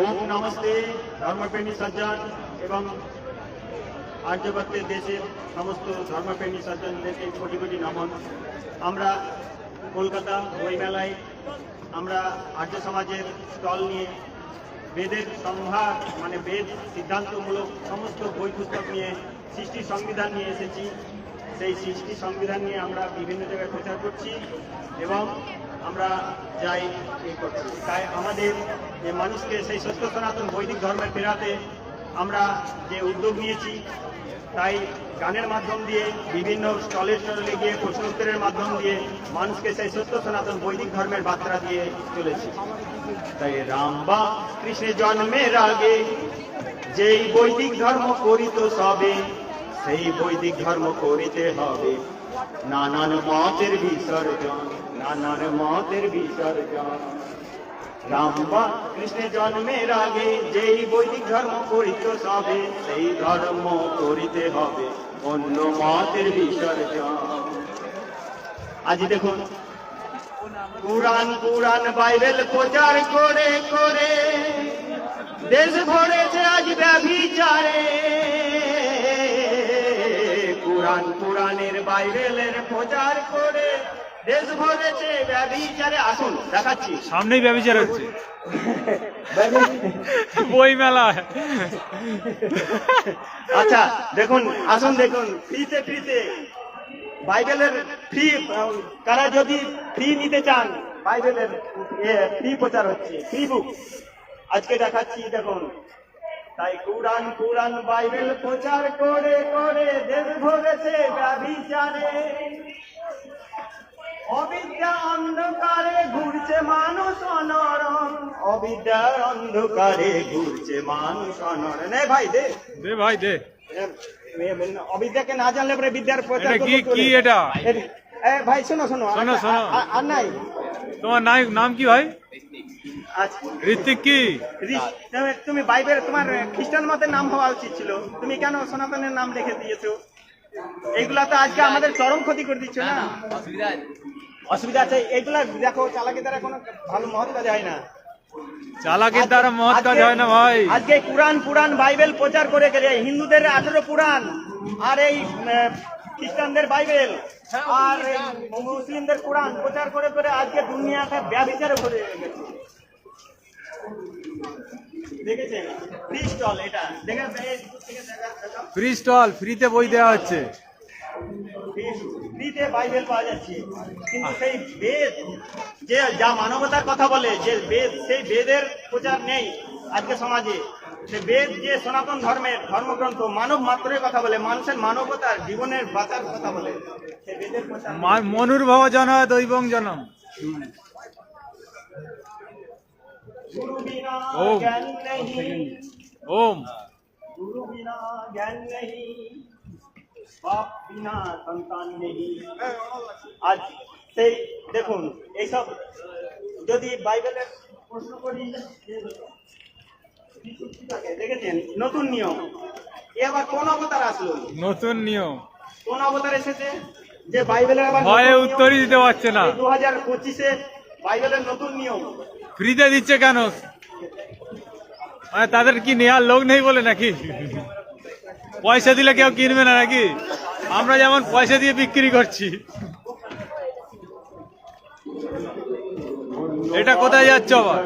ওম নমস্তে, ধর্মপ্রেমী সজ্জন এবং আর্যবর্তের দেশের সমস্ত ধর্মপ্রেমী সজ্জনদেরকে কোটি কোটি নমন। আমরা কলকাতা বইমেলায় আমরা আর্য সমাজের স্টল নিয়ে বেদের সম্ভার মানে বেদ সিদ্ধান্তমূলক সমস্ত বই পুস্তক নিয়ে সৃষ্টি সংবিধান নিয়ে এসেছি। সেই সৃষ্টি সংবিধান নিয়ে আমরা বিভিন্ন জায়গায় প্রচার করছি এবং আমরা যাই তাই আমাদের যে মানুষকে সেই সত্য সনাতন বৈদিক ধর্মে ফেরাতে আমরা যে উদ্যোগ নিয়েছি, তাই গানের মাধ্যম দিয়ে, বিভিন্ন স্টলে স্টলে গিয়ে প্রশ্ন উত্তরের মাধ্যম দিয়ে মানুষকে সেই সত্য সনাতন বৈদিক ধর্মের বার্তা দিয়ে চলেছি। তাই রাম বা কৃষ্ণের জন্মের আগে যেই বৈদিক ধর্ম করিত সবে, সেই বৈদিক ধর্ম করিতে হবে। নানান মতের বিসর্জন। নানান মতের বিসর্জন। রাম বা কৃষ্ণের জন্মের আগে যেই বৈদিক ধর্ম করিত সবে, সেই ধর্ম করিতে হবে অন্য মতের বিসর্জন। আজ দেখুন কুরআন কুরআন বাইবেল প্রচার করে করে দেশ ভরেছে আজ ব্যভিচারে। কুরআন কুরআনের বাইবেলের প্রচার করে দেশ ভরেছে আসুন দেখাচ্ছি। সামনেই ব্যবচার হচ্ছে। বই মেলা আচ্ছা দেখুন আসুন দেখুন ফ্রিতে ফ্রিতে বাইবেলের ফ্রি কারা যদি ফ্রি নিতে চান বাইবেলের ফ্রি প্রচার হচ্ছে ফ্রি বুক আজকে দেখাচ্ছি দেখুন। তাই কুরআন কুরআন বাইবেল প্রচার করে করে দেশ ভরেছে ব্যভিচারে অবিদ্যা অন্ধকারে ঘুরছে মানুষ অনরম অবিদ্যার অন্ধকারে ঘুরছে মানুষ অনরম নে ভাই দে। দে ভাই দে। অবিদ্যাকে না জানলে পরে বিদ্যার প্রচার কি- কি এটা? ভাই শোনো শোনো। শোনো, শোনো। আর- নাই। তোমার নাম কি ভাই? আচ্ছা। ঋত্বিক কি? তুমি- তুমি বাইবেল তোমার খ্রিস্টান মতের নাম হওয়া উচিত ছিল। তুমি কেন সনাতনের নাম রেখে দিয়েছ? এইগুলা তো আজকে আমাদের চরম ক্ষতি করে দিচ্ছ না? অসুবিধা আছে? এইগুলা দেখো চালাকি দ্বারা কোনো ভালো মহৎ কাজ হয় না। চালাকের দ্বারা মহৎ কাজ হয় না ভাই। আজকে কোরআন পুরাণ বাইবেল প্রচার করে গেলে হিন্দুদের আঠেরো পুরাণ আর এই খ্রিস্টানদের বাইবেল আর মুসলিমদের কোরআন প্রচার করে করে আজকে দুনিয়াটা ব্যবচারে ভরে গেছে দেখেছেন? ফ্রি স্টল এটা। দেখেন। ফ্রি স্টল ফ্রিতে বই দেওয়া হচ্ছে। ফ্রিতে বাইবেল পাওয়া যাচ্ছে। কিন্তু সেই বেদ যে যা মানবতার কথা বলে যে বেদ সেই বেদের প্রচার নেই আজকে সমাজে। সে বেদ যে সনাতন ধর্মের ধর্মগ্রন্থ মানব মাত্রের কথা বলে মানুষের মানবতার জীবনের বাঁচার কথা বলে সে বেদের প্রচার মনুর্ভব জন দৈবং জনম। ওম। ওম। গুরু বিনা জ্ঞান নেই। বাপ বিনা সন্তান নেই। আজ সেই দেখুন এইসব যদি বাইবেলের প্রশ্ন করি দেখেছেন? নতুন নিয়ম। এ আবার কোন অবতার আসলো? নতুন নিয়ম। কোন অবতার এসেছে? যে বাইবেলের আবার ভয়ে উত্তরই দিতে পারছে না। দু হাজার পঁচিশে বাইবেলের নতুন নিয়ম। ফ্রিতে দিচ্ছে কেন? মানে তাদের কি নেয়ার লোক নেই বলে নাকি? পয়সা দিলে কেউ কিনবে না নাকি? আমরা যেমন পয়সা দিয়ে বিক্রি করছি। এটা কোথায় যাচ্ছে আবার?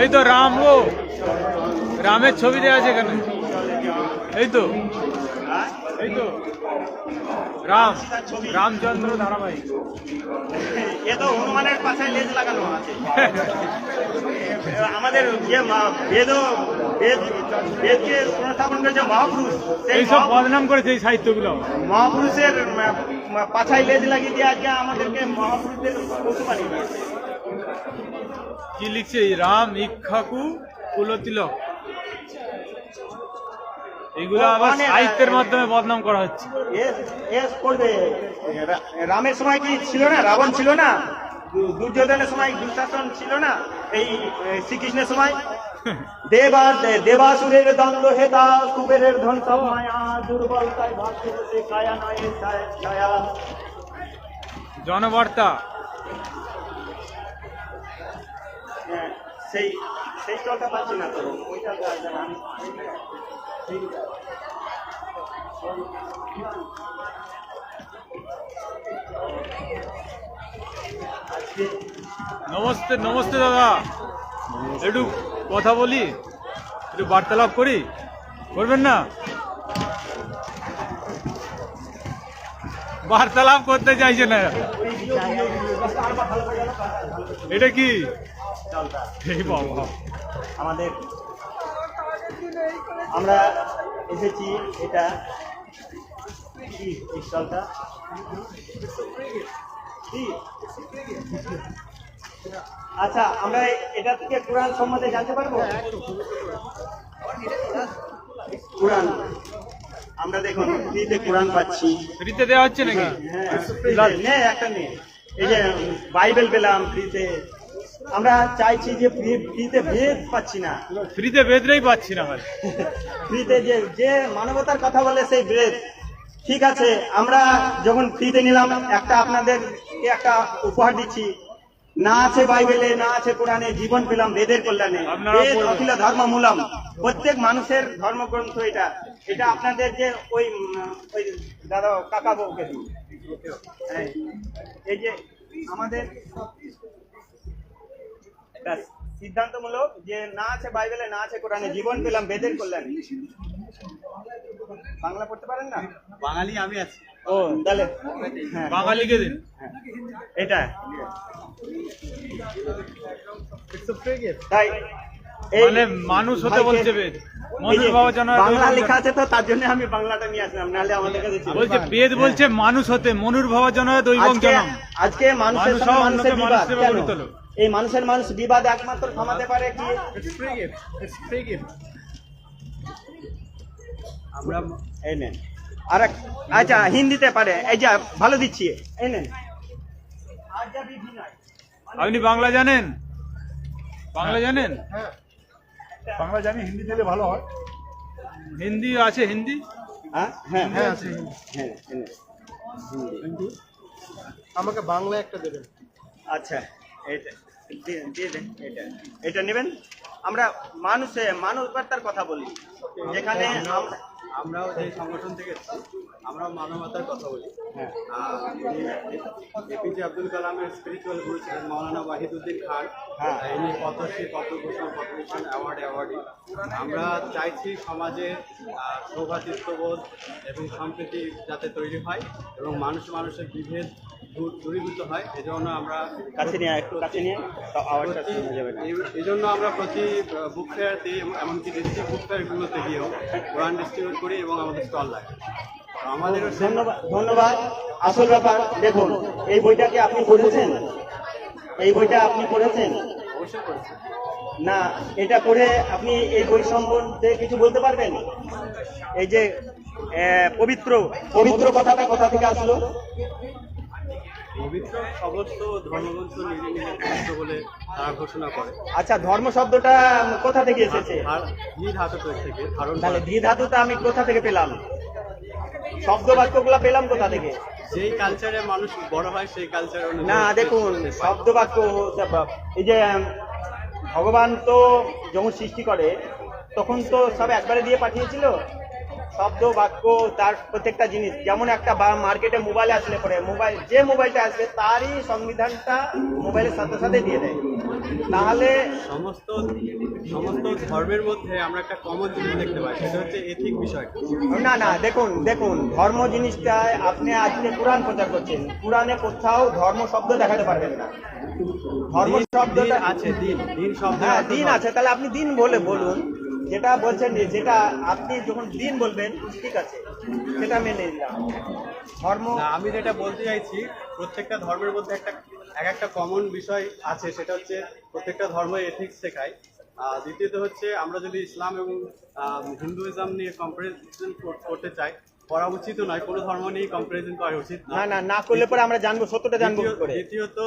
এই তো রাম ও রামের ছবি দেওয়া আছে এখানে। এই তো? এই তো। রাম রামচন্দ্র ধারাবাহিক। এ তো হনুমানের পাশে লেজ লাগানো আছে। আমাদের যে বেদ বেদ বেদকে প্রস্থাপন করেছে মহাপুরুষ এইসব বদনাম করেছে এই সাহিত্যগুলো। মহাপুরুষের পাছায় লেজ লাগিয়ে দিয়ে আজকে আমাদেরকে মহাপুরুষদের পশু বানিয়ে কি লিখছে রাম ইক্ষাকু কুলতিলক? এগুলো আবার সাহিত্যের মাধ্যমে বদনাম করা হচ্ছে। রামের সময় কি ছিল না? রাবণ ছিল না? দুর্যোধনের সময় দুঃশাসন ছিল না? এই শ্রীকৃষ্ণের সময়? দেবার দেবাসুরের দ্বন্দ্ব হেতা কুবেরের ধন মায়া কায়া নয় ছায়া- ছায়া। জনবার্তা। হ্যাঁ, সেই সেই স্টলটা পাচ্ছি না তো। ওইটা নমস্তে নমস্তে দাদা। একটু কথা বলি একটু বার্তালাপ করি। করবেন না? বার্তালাপ করতে চাইছে না। এটা কি? আমাদের আমরা এসেছি এটা কি? স্টলটা আচ্ছা আমরা এটা থেকে কোরআন সম্বন্ধে জানতে পারব? কোরআন। আমরা দেখুন ফ্রিতে কোরআন পাচ্ছি। ফ্রিতে দেওয়া হচ্ছে নাকি? হ্যাঁ একটা নেই এই যে বাইবেল পেলাম ফ্রিতে। আমরা চাইছি যে ফ্রি- ফ্রিতে ভেদ পাচ্ছি না। ফ্রিতে বেদরেই পাচ্ছি না ফ্রিতে যে যে মানবতার কথা বলে সেই ব্রেথ ঠিক আছে আমরা যখন ফ্রিতে নিলাম একটা আপনাদের একটা উপহার দিচ্ছি। না আছে বাইবেলে না আছে কোরআনে জীবন পেলাম বেদের কল্যাণে। বেদ অখিল ধর্ম মূলম প্রত্যেক মানুষের ধর্মগ্রন্থ এটা। এটা আপনাদের যে ওই ওই দাদা কাকা বউকে হ্যাঁ। এই যে আমাদের ব্যাস, সিদ্ধান্তমূলক যে না আছে বাইবেলে না আছে কোরআনে জীবন পেলাম বেদের কল্যাণে। বাংলা পড়তে পারেন না? বাঙালি আমি আছি। ও তাহলে হ্যাঁ। বাঙালিকে দিন হ্যাঁ। এটা। তাই মানে মানুষ হতে বলছে বেদ। বাংলা লেখা আছে তো তার জন্য আমি বাংলাটা নিয়ে আসলাম নাহলে আমাদের কাছে বলছে বেদ বলছে মানুষ হতে মনুর ভাবা জনয় দৈবং আজকে জনম। আজকে মানুষের মানুষ মানুষের বিবাদ। এই মানুষের মানুষ বিবাদ একমাত্র থামাতে পারে কি? আমরা এই নেন। আর আচ্ছা হিন্দিতে পারে। এই যা ভালো দিচ্ছি। এই নেন। আপনি বাংলা জানেন? বাংলা জানেন? বাংলা জানি হিন্দি দিলে ভালো হয়। হিন্দি আছে হিন্দি? হ্যাঁ হ্যাঁ হ্যাঁ আছে হ্যাঁ হিন্দি। আমাকে বাংলা একটা দেবেন। আচ্ছা এটা দিয়ে দিয়ে দেন এটা এটা নেবেন। আমরা মানুষে মানুষ বার্তার কথা বলি। যেখানে আমরা আমরাও যে সংগঠন থেকে এসেছি আমরা মানবতার কথা বলি। হ্যাঁ। এপিজে আব্দুল কালামের স্পিরিচুয়াল গুরু ছিলেন মৌলানা ওয়াহিদুদ্দিন খান। হ্যাঁ। ইনি পদ্মশ্রী পদ্মভূষণ পদ্মভূষণ অ্যাওয়ার্ড অ্যাওয়ার্ডই আমরা চাইছি সমাজে সৌভাতৃত্ববোধ এবং সম্প্রীতি যাতে তৈরি হয় এবং মানুষ মানুষের বিভেদ দূরীভূত হয়। এজন্য আমরা কাছে নিয়ে একটু কাছে নিয়ে আওয়াজটা শোনা যাবে এই- জন্য আমরা প্রতি বুক ফেয়ারতে এমনকি ডিস্ট্রিক্ট বুক ফেয়ারগুলোতে গিয়েও কোরআন ডিস্ট্রিবিউট করি এবং আমাদের স্টল লাগে। সে- ধন্যবাদ ধন্যবাদ। আসল ব্যাপার দেখুন এই বইটা কি আপনি পড়েছেন? এই বইটা আপনি পড়েছেন? অবশ্যই করেছি না এটা পড়ে আপনি এই বই সম্বন্ধে কিছু বলতে পারবেন? এই যে পবিত্র পবিত্র কথাটা কোথা থেকে আসলো? পবিত্র সমস্ত ধর্মগ্রন্থ নিজে নিজে পবিত্র বলে তারা ঘোষণা করে। আচ্ছা ধর্ম শব্দটা কোথা থেকে এসেছে? ধী ধাতু থেকে ধারণ তাহলে। দ্বি ধাতুটা আমি কোথা থেকে পেলাম? শব্দ বাক্যগুলো পেলাম কোথা থেকে? যেই কালচারে মানুষ বড় হয় সেই কালচারে না দেখুন শব্দ বাক্য এই যে ভগবান তো যখন সৃষ্টি করে তখন তো সব একবারে দিয়ে পাঠিয়েছিল? শব্দ বাক্য তার প্রত্যেকটা জিনিস। যেমন একটা মার্কেটে মোবাইল আসলে পরে মোবাইল যে মোবাইলটা আসবে তারই সংবিধানটা মোবাইলের সাথে সাথে দিয়ে দেয়। তাহলে সমস্ত সমস্ত ধর্মের মধ্যে আমরা একটা কমন জিনিস দেখতে পাই সেটা হচ্ছে এথিক বিষয়। না না দেখুন দেখুন ধর্ম জিনিসটায় আপনি আজকে কোরআন প্রচার করছেন। কোরআনে কোথাও ধর্ম শব্দ দেখাতে পারবেন না। ধর্ম শব্দটা আছে দিন। দিন শব্দ হ্যাঁ দিন আছে তাহলে আপনি দিন বলে বলুন। যেটা বলছেন যে যেটা আপনি যখন দিন বলবেন ঠিক আছে সেটা মেনে নিলাম। ধর্ম আমি যেটা বলতে চাইছি প্রত্যেকটা ধর্মের মধ্যে একটা এক একটা কমন বিষয় আছে সেটা হচ্ছে প্রত্যেকটা ধর্ম এথিক্স শেখায়। দ্বিতীয়ত হচ্ছে আমরা যদি ইসলাম এবং হিন্দুইজম নিয়ে কম্পারিজন করতে চাই করা উচিত নয় কোনো ধর্ম নিয়ে কম্পারিজন করা উচিত না। না না করলে পরে আমরা জানব সত্যটা জানব দ্বিতীয়ত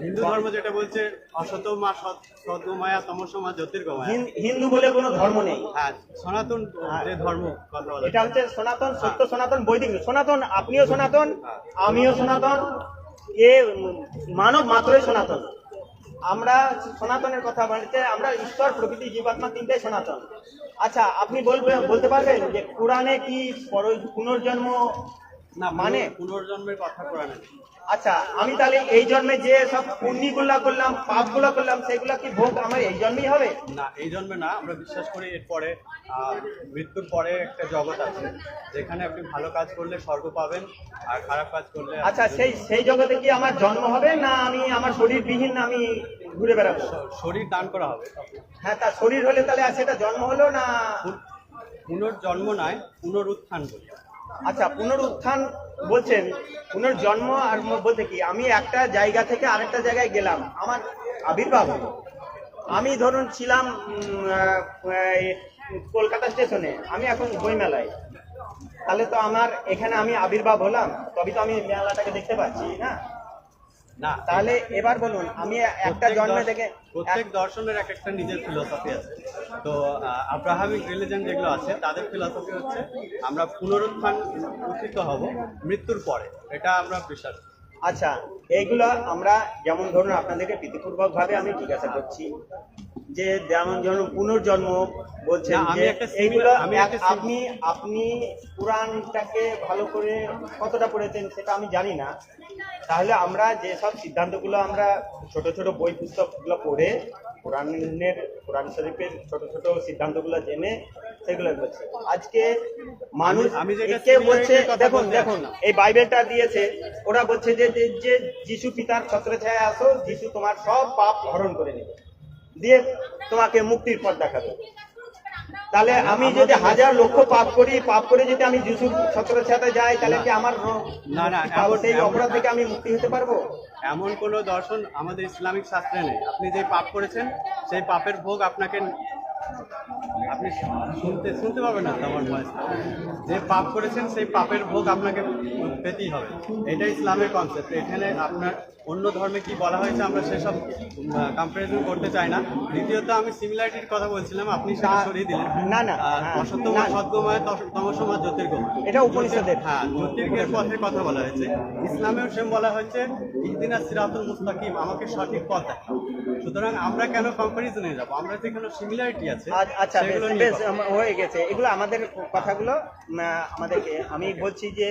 হিন্দু ধর্ম যেটা বলছে অসত মা সৎ সদ্গমায়া তমসমা জ্যোতির্গমায়া। হিন- হিন্দু বলে কোনো ধর্ম নেই। হ্যাঁ সনাতন যে ধর্ম কথা বলা। এটা হচ্ছে সনাতন সত্য সনাতন বৈদিক সনাতন আপনিও সনাতন আমিও সনাতন এ মানব মাত্রই সনাতন। আমরা সনাতনের কথা বলতে আমরা ঈশ্বর প্রকৃতি জীবাত্মা তিনটাই সনাতন। আচ্ছা আপনি বলবেন বলতে পারবেন যে কোরআনে কি পুনর্জন্ম না মানে? পুনর্জন্মের কথা কোরআনে। আচ্ছা আমি তাহলে এই জন্মে যে সব পুণ্যগুলা করলাম পাপগুলো করলাম সেগুলা কি ভোগ আমার এই জন্মেই হবে না এই জন্মে না আমরা বিশ্বাস করি এরপরে মৃত্যুর পরে একটা জগৎ আছে যেখানে আপনি ভালো কাজ করলে স্বর্গ পাবেন আর খারাপ কাজ করলে আচ্ছা সেই সেই জগতে কি আমার জন্ম হবে না আমি আমার শরীর বিহীন আমি ঘুরে বেড়াবো শরীর দান করা হবে হ্যাঁ তার শরীর হলে তাহলে আর সেটা জন্ম হলো না পুনর্জন্ম নয় পুনরুত্থান বলি আচ্ছা পুনরুত্থান বলছেন, পুনর্জন্ম আর বলতে কি, আমি একটা জায়গা থেকে আরেকটা জায়গায় গেলাম, আমার আবির্ভাব। আমি ধরুন ছিলাম কলকাতা স্টেশনে, আমি এখন বইমেলায় তাহলে তো আমার এখানে আমি আবির্ভাব হলাম তবে তো আমি মেলাটাকে দেখতে পাচ্ছি, না না তাহলে এবার বলুন আমি একটা জন্মে দেখে প্রত্যেক দর্শনের এক একটা নিজের ফিলোসফি আছে। তো আব্রাহামিক রিলিজন যেগুলো আছে তাদের ফিলোসফি হচ্ছে আমরা পুনরুত্থান উত্থিত হব মৃত্যুর পরে। এটা আমরা বিশ্বাস আচ্ছা এইগুলো আমরা যেমন ধরুন আপনাদেরকে প্রীতিপূর্বকভাবে আমি জিজ্ঞাসা করছি যে যেমন যেমন পুনর্জন্ম বলছেন এইগুলো আপনি আপনি পুরাণটাকে ভালো করে কতটা পড়েছেন সেটা আমি জানি না। তাহলে আমরা যেসব সিদ্ধান্তগুলো আমরা ছোট ছোট বই পুস্তকগুলো পড়ে কোরআনের কোরআন শরীফের ছোট ছোট সিদ্ধান্তগুলো জেনে সেগুলো করছি আজকে মানুষ আমি- একে বলছে দেখুন দেখুন এই বাইবেলটা দিয়েছে ওরা বলছে যে যে- যিশু পিতার ছত্রছায়া আসো যিশু তোমার সব পাপ হরণ করে নেবে। দিয়ে তোমাকে মুক্তির পথ দেখাবে। তাহলে আমি যদি হাজার লক্ষ পাপ করি পাপ করে যদি আমি যিশুর ছত্রছায়াতে যাই তাহলে কি আমার না, না, অপরাধ থেকে আমি মুক্তি হতে পারব? এমন কোনো দর্শন আমাদের ইসলামিক শাস্ত্রে নেই। আপনি যে পাপ করেছেন, সেই পাপের ভোগ আপনাকে আপনি শুনতে শুনতে পাবেন না আমার ভয়েস যে পাপ করেছেন, সেই পাপের ভোগ আপনাকে পেতেই হবে। এটা ইসলামের কনসেপ্ট এখানে আপনার অন্য ধর্মে কি বলা হয়েছে আমরা সেসব কম্পারিজন করতে চাই না। দ্বিতীয়ত আমি সিমিলারিটির কথা বলছিলাম আপনি সেটা সরিয়ে দিলেন। না, না, হ্যাঁ, অসত্যমা না। তমসমা জ্যোতির্গময় এটা উপনিষদের। হ্যাঁ জ্যোতির্গের পথের কথা বলা হয়েছে। ইসলামেও সেম বলা হয়েছে ইহদিনা সিরাতুল মুস্তাকিম আমাকে সঠিক পথ দেখাও সুতরাং আমরা কেন কম্পারিজনে যাব? আমরা যেখানে সিমিলারিটি আছে আচ্ছা বেশ। আম- হয়ে গেছে। এগুলো আমাদের কথাগুলো আমাদেরকে আমি বলছি যে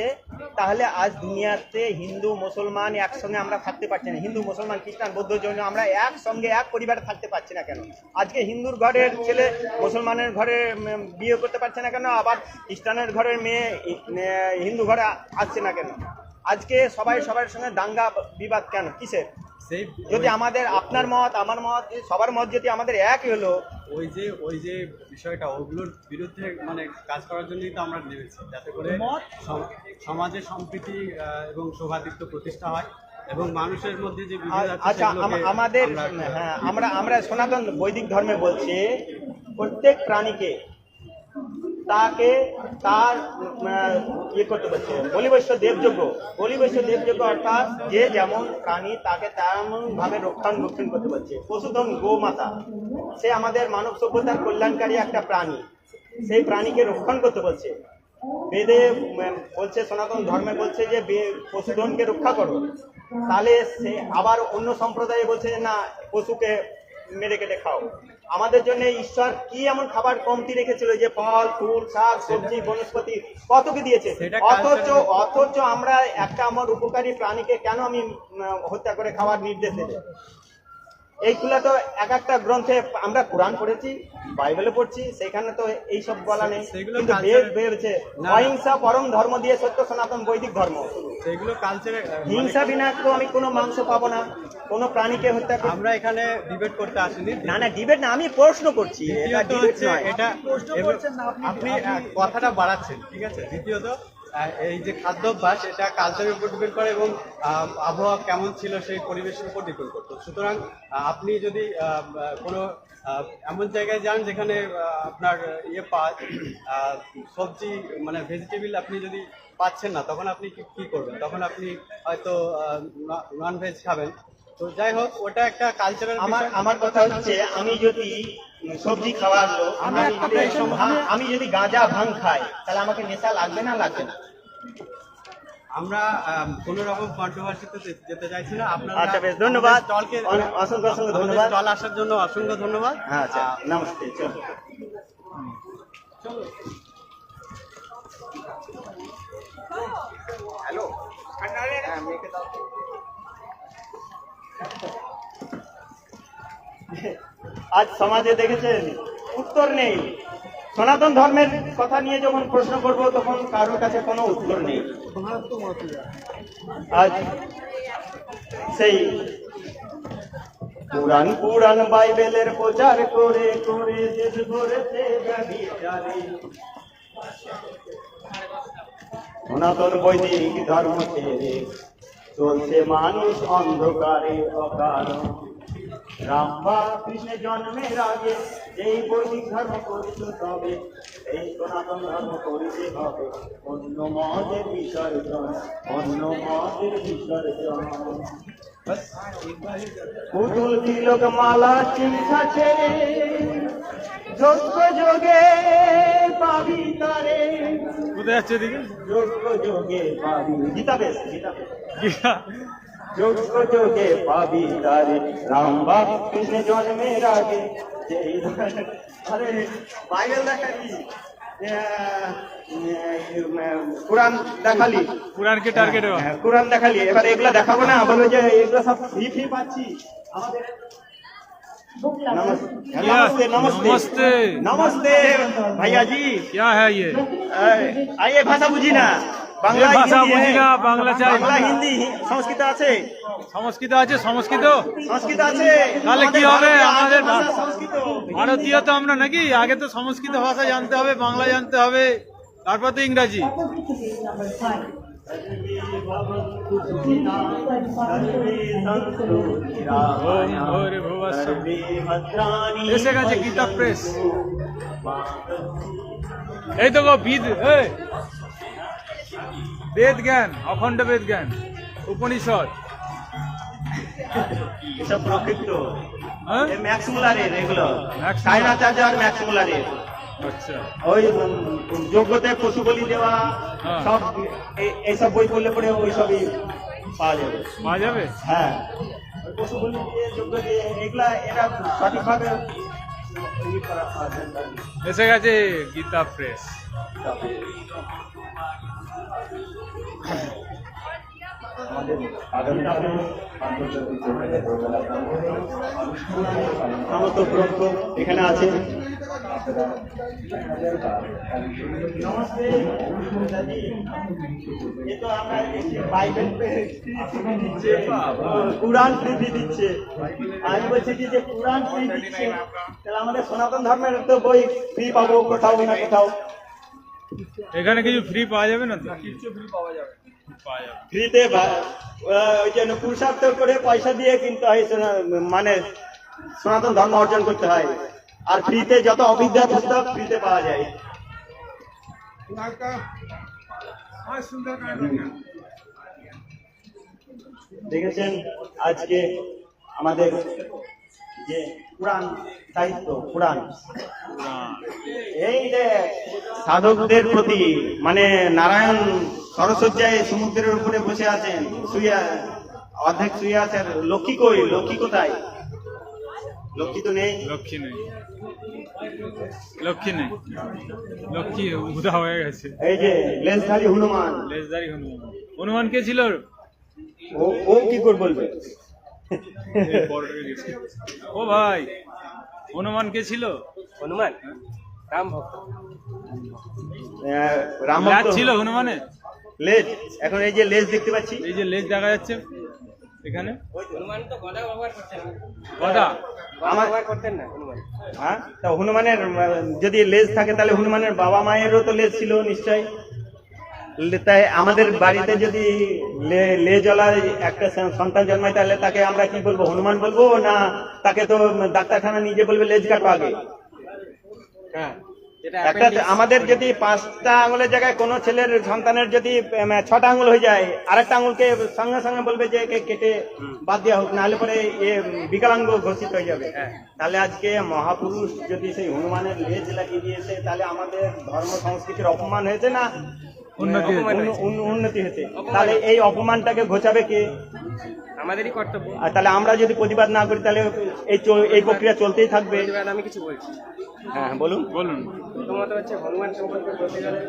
তাহলে আজ দুনিয়াতে হিন্দু মুসলমান একসঙ্গে আমরা থাকতে পারছি না। হিন্দু মুসলমান খ্রিস্টান বৌদ্ধ জৈন আমরা একসঙ্গে এক পরিবারে থাকতে পারছি না কেন? আজকে হিন্দুর ঘরের ছেলে মুসলমানের ঘরে বিয়ে করতে পারছে না কেন? আবার খ্রিস্টানের ঘরের মেয়ে হিন্দু ঘরে আসছে না কেন? আজকে সবাই সবার সঙ্গে দাঙ্গা বিবাদ কেন? কিসের? সেই যদি আমাদের আপনার মত আমার মত সবার মত যদি আমাদের এক হলো ওই যে ওই যে বিষয়টা ওগুলোর বিরুদ্ধে মানে কাজ করার জন্যই তো আমরা নেমেছি যাতে করে সম- সমাজে সম্প্রীতি এবং সৌহার্দ্য প্রতিষ্ঠা হয়। এবং মানুষের মধ্যে যে আচ্ছা আমাদের আমরা- হ্যাঁ আমরা আমরা সনাতন বৈদিক ধর্মে বলছি প্রত্যেক প্রাণীকে তাকে তার ইয়ে করতে পারছে বলিবৈশ্য দেবযজ্ঞ। বলিবৈশ্য দেবযজ্ঞ অর্থাৎ যে যেমন প্রাণী তাকে তেমন ভাবে রক্ষণাবেক্ষণ করতে পারছে পশুধন গোমাতা সে আমাদের মানব সভ্যতার কল্যাণকারী একটা প্রাণী। সেই প্রাণীকে রক্ষণ করতে বলছে। বেদে বলছে সনাতন ধর্মে বলছে যে পশুধনকে রক্ষা করো। তাহলে সে আবার অন্য সম্প্রদায়ে বলছে যে না পশুকে মেরে কেটে খাও। আমাদের জন্য ঈশ্বর কি এমন খাবার কমতি রেখেছিল যে ফল ফুল শাক সবজি বনস্পতি কত কি দিয়েছে অথচ অথচ আমরা একটা আমার উপকারী প্রাণীকে কেন আমি হত্যা করে খাওয়ার নির্দেশ দেবে এইগুলা তো এক একটা গ্রন্থে আমরা কোরআন পড়েছি বাইবেলে পড়ছি সেখানে তো এইসব বলা নেই। কিন্তু বেদ cultural- অহিংসা পরম ধর্ম দিয়ে সত্য সনাতন বৈদিক ধর্ম। সেগুলো কালচারে হিংসা বিনা তো আমি কোনো মাংস পাবো না। কোনো প্রাণীকে হত্যা আমরা এখানে ডিবেট করতে আসিনি। না না ডিবেট না আমি প্রশ্ন করছি। এটা ডিবেট হচ্ছে নয়। এটা আপনি। কথাটা বাড়াচ্ছেন ঠিক আছে? দ্বিতীয়ত এই যে খাদ্যাভ্যাস এটা কালচারের উপর ডিপেন্ড করে এবং আবহাওয়া কেমন ছিল সেই পরিবেশের উপর ডিপেন্ড করতো। সুতরাং আপনি যদি কোনো এমন জায়গায় যান যেখানে আপনার ইয়ে পা সবজি মানে ভেজিটেবল আপনি যদি পাচ্ছেন না তখন আপনি কি কি করবেন? তখন আপনি হয়তো নন ভেজ খাবেন। তো যাই হোক ওটা একটা কালচারাল আমার আমার কথা হচ্ছে আমি যদি সবজি খাওয়ার লোক আমি যদি আমি যদি গাঁজা ভাং খাই তাহলে আমাকে নেশা লাগবে না লাগবে না? আমরা আম, কোনো রকম কন্ট্রোভার্সিতে যেতে চাইছি না। আপনারা আচ্ছা, বেশ, ধন্যবাদ। অনেক- অসংখ্য অসংখ্য ধন্যবাদ। স্টল আসার জন্য অসংখ্য ধন্যবাদ। হ্যাঁ আচ্ছা নমস্তে চলো আজ সমাজে দেখেছেন উত্তর নেই। সনাতন ধর্মের কথা নিয়ে যখন প্রশ্ন করব, তখন কারোর কাছে কোনো উত্তর নেই। আজ সেই পুরাণ পুরাণ বাইবেলের প্রচার করে করে সনাতন বৈদিক ধর্ম ছেড়ে চলছে মানুষ অন্ধকারে অকারণ। রাম বা কৃষ্ণের জন্মের আগে এই বৈদিক ধর্ম করিত তবে এই সনাতন ধর্ম করিতে হবে। অন্য মতের বিসর্জন অন্য মতের বিসর্জন। পুতুল তিলক মালা চিন্তা ছেড়ে যোগ্য যোগে পাবি তারে। কোথায় যাচ্ছে এদিকে? যোগ্য যোগে পাবি। গীতা বেশ। গীতা। যোগ্য যোগে পাবি তারে রাম বাপ কৃষ্ণ জন্মের আগে যেই ধরনের- আরে বাইবেল দেখালি আহ, উম, কোরআন দেখালি পুরানকে টার্গেট হ্যাঁ, কোরআন দেখালি এবার এগুলা দেখাবো না বলো যে এগুলো সব ফ্রি ফ্রি পাচ্ছি আমাদের नमस्ते नमस्ते नमस्ते नमस्ते। नमस्ते भैया जी क्या है ये आइए भाषा बुझी ना বাংলা ভাষা হ্যাঁ। বাংলা হিন্দি সংস্কৃত আছে? সংস্কৃত আছে সংস্কৃত? সংস্কৃত আছে। কি হবে? আমাদের ভারতীয় তো আমরা নাকি? আগে তো সংস্কৃত ভাষা জানতে হবে বাংলা জানতে হবে তারপর তো ইংরাজি। এসে গেছে গীতা প্রেস। এই তো গো ভিদ বেদ জ্ঞান অখণ্ড বেদ জ্ঞান উপনিষদ। এসব প্রকৃত। হ্যাঁ? ম্যাক্স মুলারের এগুলো। ম্যাক্স মুলারের আচ্ছা। ওই উম, পশু বলি দেওয়া হ্যাঁ। সব এই- এইসব বই পড়লে পরে ওই সবই পাওয়া যাবে। পাওয়া যাবে? হ্যাঁ। ওই পশু বলি দিয়ে যোগ্য দিয়ে এগুলা এরা সঠিকভাবে ই করা পাওয়া যায় না। এসে গেছে গীতা প্রেস। সমস্ত এখানে আছে। দিচ্ছে। আমি বলছি কি যে কোরআন আমাদের সনাতন ধর্মের তো বই ফ্রি পাবো কোথাও না কোথাও। এখানে কিছু ফ্রি পাওয়া যাবে না তো? কিছু ফ্রি পাওয়া যাবে। ফ্রিতে ওই জন্য পুরুষার্থ করে পয়সা দিয়ে কিনতে হয় মানে সনাতন ধর্ম অর্জন করতে হয়। আর ফ্রিতে যত অবিদ্যা পুস্তক ফ্রিতে পাওয়া যায়। দেখেছেন? আজকে আমাদের যে পুরাণ সাহিত্য পুরাণ এই যে সাধকদের প্রতি মানে নারায়ণ সরসজ্জায় সমুদ্রের উপরে বসে আছেন শুয়ে অর্ধেক শুয়ে আছেন লক্ষ্মী কই? লক্ষ্মী কোথায়? লক্ষ্মী তো নেই। লক্ষ্মী নেই। লক্ষ্মী নেই। লক্ষ্মী উদা হয়ে গেছে। এই যে লেন্সধারী হনুমান। লেজদারি হনুমান। হনুমান কে ছিল? ও ও কি করে বলবে? ও ভাই হনুমান কে ছিল? হনুমান? রাম ভক্ত। রাম ভক্ত- ছিল হনুমানের? লেজ। এখন এই যে লেজ দেখতে পাচ্ছি। এই যে লেজ দেখা যাচ্ছে এখানে। হনুমান তো গদা ব্যবহার করতেন না। গদা? আমার- ব্যবহার করতেন না হনুমান। হ্যাঁ? তা হনুমানের যদি লেজ থাকে তাহলে হনুমানের বাবা মায়েরও তো লেজ ছিল নিশ্চয় লে- তাই আমাদের বাড়িতে যদি লে- জ্বলায় একটা সন্তান জন্মায় তাহলে তাকে আমরা কি বলব হনুমান বলব না তাকে তো ডাক্তারখানা নিজে বলবে লেজ কাটো আগে হ্যাঁ একটা আমাদের যদি পাঁচটা আঙুলের জায়গায় কোনো ছেলের সন্তানের যদি ছটা আঙুল হয়ে যায় আরেকটা আঙুলকে সঙ্গে সঙ্গে বলবে যে একে কেটে বাদ দেওয়া হোক নাহলে পরে এ বিকলাঙ্গ ঘোষিত হয়ে যাবে। তাহলে আজকে মহাপুরুষ যদি সেই হনুমানের লেজ লাগিয়ে দিয়েছে তাহলে আমাদের ধর্ম সংস্কৃতির অপমান হয়েছে না? উন্নতি হয়েছে। তাহলে এই অপমানটাকে ঘোচাবে কে? আমাদেরই কর্তব্য। আর তাহলে আমরা যদি প্রতিবাদ না করি তাহলে এই এই প্রক্রিয়া চলতেই থাকবে। আমি কিছু বলছি হ্যাঁ বলুন। বলুন। প্রথমত হচ্ছে হনুমান সম্পর্কে বলতে গেলে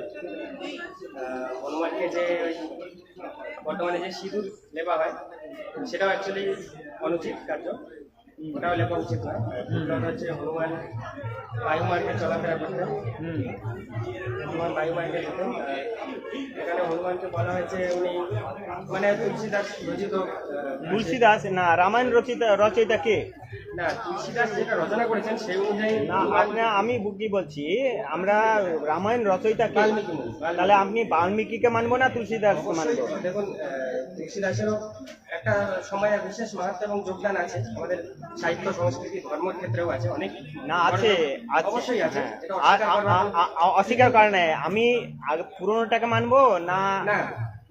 হনুমানকে যে ওই বর্তমানে যে সিঁদুর লেপা হয় সেটাও অ্যাকচুয়ালি অনুচিত কার্য। নয় কারণ হচ্ছে হনুমান চলাফেরা করতেন হনুমান যেতেন এখানে হনুমানকে বলা হয়েছে উনি মানে তুলসীদাস রচিত তুলসীদাস না রামায়ণ রচিত রচয়িতা কে? না তুলসীদাস যেটা রচনা করেছেন সেই অনুযায়ী না আপনি আমি কি বলছি আমরা রামায়ণ রচয়িতা কে। তাহলে আপনি বাল্মীকিকে মানবো না তুলসীদাস মানবো? দেখুন তুলসীদাসেরও একটা সময়ে বিশেষ মাহাত্ম এবং যোগদান আছে আমাদের সাহিত্য সংস্কৃতি ধর্মের ক্ষেত্রেও আছে অনেক। না আছে অবশ্যই আছে। হ্যাঁ। অস্বীকার আ- করবার আ- আ- আ- অস্বীকার করে নাই। আমি পুরোনোটাকে মানবো না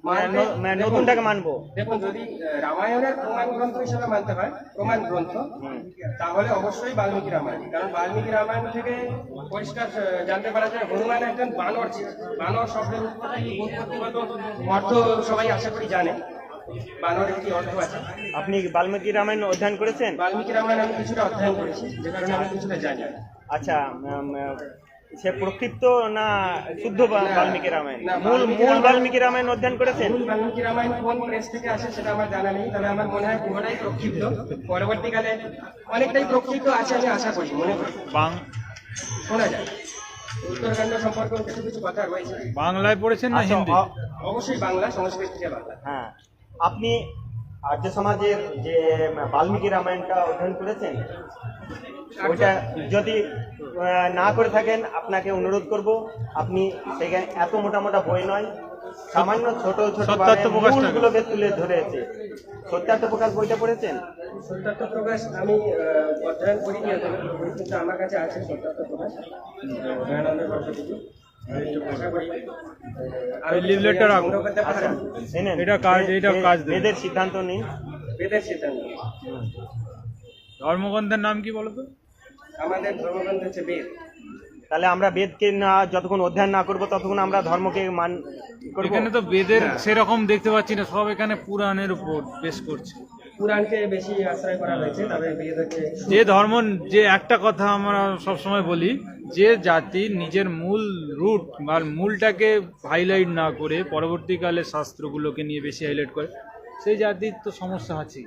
মানে মানে দেখুন, নতুনটাকে মানবো? দেখুন যদি রামায়ণের প্রমাণ গ্রন্থ হিসেবে মানতে হয় প্রমাণ গ্রন্থ তাহলে অবশ্যই বাল্মীকি রামায়ণ। কারণ বাল্মীকি রামায়ণ থেকে পরিষ্কার জানতে পারা যায় হনুমান একজন বানর ছিল বানর শব্দের উৎপত্তি অর্থ সবাই আশা করি জানে। বানর একটি অর্থ আছে। আপনি বাল্মীকি রামায়ণ অধ্যয়ন করেছেন? বাল্মীকি রামায়ণ আমি কিছুটা অধ্যয়ন করেছি যে কারণে আমি কিছুটা জানি। আচ্ছা সে প্রক্ষিপ্ত না শুদ্ধ বা- বাল্মীকি রামায়ণ? মূল মূল বাল্মীকি রামায়ণ অধ্যয়ন করেছেন? মূল বাল্মীকি রামায়ণ কোন প্রেস থেকে আসে সেটা আমার জানা নেই তবে আমার মনে হয় পুরোটাই প্রক্ষিপ্ত। পরবর্তীকালে অনেকটাই প্রক্ষিপ্ত আছে আমি আশা করি মনে করি। বাং শোনা যায় উত্তরকাণ্ড সম্পর্কে কিছু কিছু কথা রয়েছে। বাংলায় পড়েছেন না আচ্ছা, হিন্দি? অবশ্যই বাংলা সংস্কৃত থেকে বাংলা। হ্যাঁ। আপনি আর্য সমাজের যে বাল্মীকি রামায়ণটা অধ্যয়ন করেছেন ওইটা যদি না করে থাকেন আপনাকে অনুরোধ করব আপনি সেখানে এত মোটা মোটা বই নয় সামান্য ছোট ছোট। মূলগুলোকে তুলে ধরেছে। সত্যার্থ প্রকাশ বইটা পড়েছেন? সত্যার্থ প্রকাশ আমি অধ্যয়ন করিনি কিন্তু আমার কাছে আছে সত্যার্থ প্রকাশ। দয়ানন্দ আচ্ছা নেন। এটা কাজ- এটা কাজ বেদের সিদ্ধান্ত নিন। বেদের সিদ্ধান্ত ধর্মগ্রন্থের নাম কি বলতো আমাদের ধর্মগ্রন্থ হচ্ছে বেদ। তাহলে আমরা বেদকে না যতক্ষণ অধ্যয়ন না করব ততক্ষণ আমরা ধর্মকে মান করব। এখানে তো বেদের সেরকম দেখতে পাচ্ছি না সব এখানে পুরাণের উপর বেশ করছে। যে ধর্ম, যে একটা কথা আমরা সবসময় বলি, যে জাতি নিজের মূল রুট বা মূলটাকে হাইলাইট না করে পরবর্তীকালে শাস্ত্রগুলোকে নিয়ে বেশি হাইলাইট করে, সেই জাতির তো সমস্যা আছে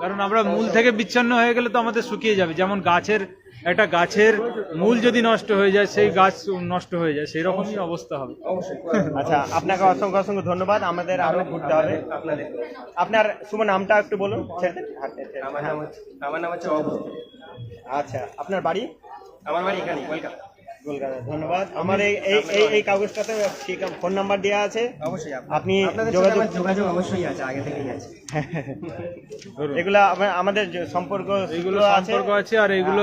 কারণ আমরা মূল থেকে বিচ্ছিন্ন হয়ে গেলে তো আমাদের শুকিয়ে যাবে। যেমন গাছের একটা গাছের মূল যদি নষ্ট হয়ে যায় সেই গাছ নষ্ট হয়ে যায় সেই রকমই অবস্থা হবে। আচ্ছা আপনাকে অসংখ্য অসংখ্য ধন্যবাদ। আমাদের আরও ঘুরতে হবে। আপনাদের। আপনার শুভ নামটা একটু বলুন। দিন। আমার নাম হচ্ছে আমার নাম হচ্ছে আচ্ছা আপনার বাড়ি? আমার বাড়ি এখানে কলকাতা। কলকাতা ধন্যবাদ। আমার এই এই এই এই কাগজটাতে ফোন নাম্বার দেওয়া আছে। অবশ্যই আপনি যোগাযোগ যোগাযোগ যোগাযোগ অবশ্যই আছে আগে থেকেই আছে। ধরুন। এগুলো আমাদের যে সম্পর্ক এইগুলো আছে। সম্পর্ক আছে আর এগুলো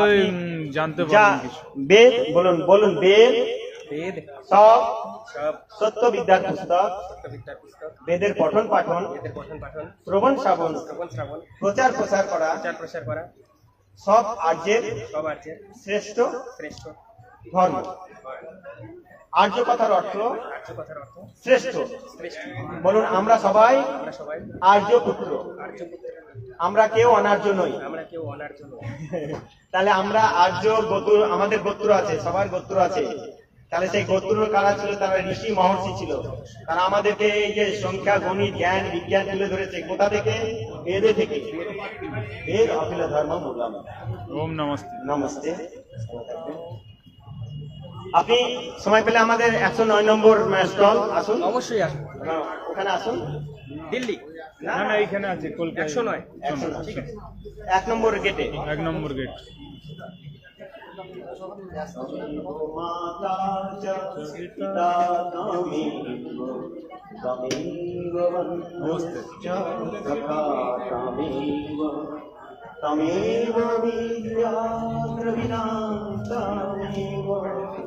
জানতে যা পারবেন বেদ বলুন বলুন বেদ। বেদ। সব সব। সত্য বিদ্যার পুস্তক। বেদের পঠন পাঠন। বেদের পঠন পাঠন। শ্রবণ শ্রাবণ। প্রচার প্রসার করা। প্রচার প্রসার করা। সব আর্যের সব আছে শ্রেষ্ঠ। শ্রেষ্ঠ। ধর্ম। আর্য কথার অর্থ শ্রেষ্ঠ। বলুন আমরা সবাই আর্য পুত্র আমরা কেউ অনার্য নই। তাহলে আমরা আর্য গোত্র আমাদের গোত্র আছে সবার গোত্র আছে। তাহলে সেই গোত্র কারা ছিল? তারা ঋষি মহর্ষি ছিল। তারা আমাদেরকে এই যে সংখ্যা গণিত জ্ঞান বিজ্ঞান তুলে ধরেছে কোথা থেকে? বেদে থেকে। বেদ অখিল ধর্ম মূলম ওম নমস্তে। নমস্তে। আপনি সময় পেলে আমাদের একশো নয় নম্বর স্টল আসুন। অবশ্যই আসুন। হ্যাঁ, ওখানে আসুন। দিল্লি? না না এইখানে আছে কলকাতা। একশো নয়। একশো ঠিক আছে। এক নম্বর গেটে এক নম্বর গেট তমেব তমেব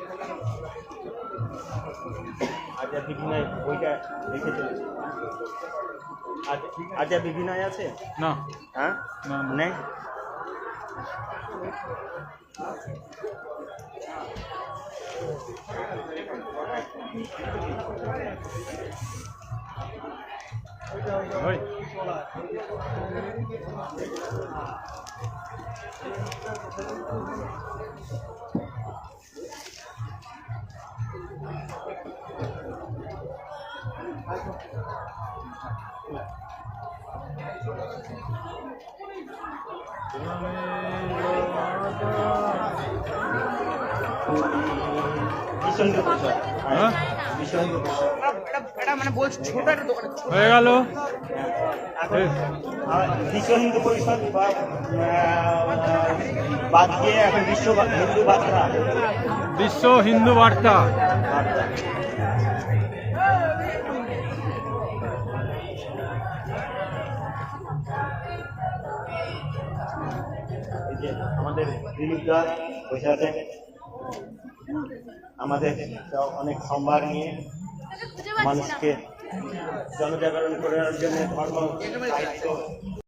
আজ বিবিনয় বইটা লিখে চলেছে আজ বিবিনয় আছে? না। হ্যাঁ। নেই? হ্যাঁ গেল। বিশ্ব হিন্দু পরিষদ বাদ দিয়ে এখন বিশ্ব হিন্দু বার্তা বিশ্ব হিন্দু বার্তা। দা বসে আমাদের অনেক সম্ভার নিয়ে মানুষকে জনজাগরণ করার জন্য ধর্ম সাহিত্য